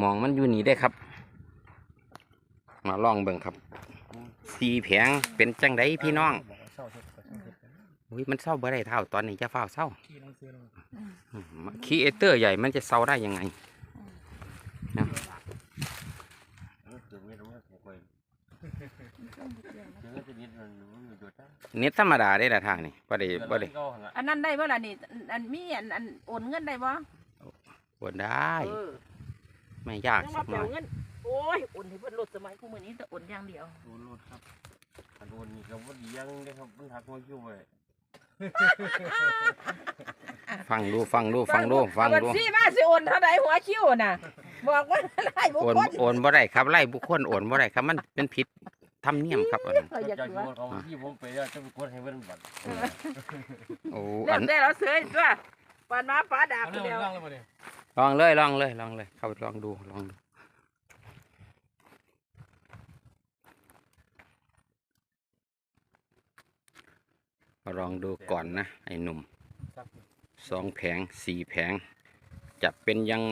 มองมันอยู่นี่ได้อครับ มาลองเบิ่งครับ สีแผงเป็นจังไดพี่น้องเศร้าเฮ็ดก็เศร้าเฮ็ดอุ้ยมันเศร้าบ่ได้เท่าตอนนี้จะเฝ้าวเศร้าที่หนังสือลงอืมคีเอเตอร์ใหญ่มันจะเศร้าได้ยังไงเน็ตธรรมดาได้ละทางนี่บ่ได้บ่ได้อันนั้นได้บ่ล่ะนี่อันมีอันอันโอนเงินได้บ่บ่ได้เออ ไม่ยากยังสัว่ากหเปน่ลอยเงินโอ้ยโอนให้เพิ่นลดสมัยกูมื้อนี้แต่โอนอย่างเดียวโดนรถครับอันโดนนี่ก็บ่ดียังได้ครับมันหักหัวคิวไว้ฟังดูฟังดูฟังดูฟังเอาบัญดูชีมาสิโอนเท่าใดหัวคิวน่ะ บอกว่าได้บุคโอนคลโอนบ่ได้ครับไล่บุคคลโอนบ่ได้ครับมันเป็นผิดธรรมเนียมครับอันนั้นเอออยากจากดูที่ว่าเขาที่ผมไปแล้วจะไปกดให้เพิ่นบัตรโอ้เริ่อัมนได้แล้วเสยตัวปานมาฟ้าดาบเอาคนเรื่องเดียวเรื่องเลยบ่เนี่ย ลองเลยลองเลยลองเลย เข้าไปลองดูลองดูลองดูก่อนนะ ไอ้หนุ่มสองแผงสี่แผง จะเป็นยัง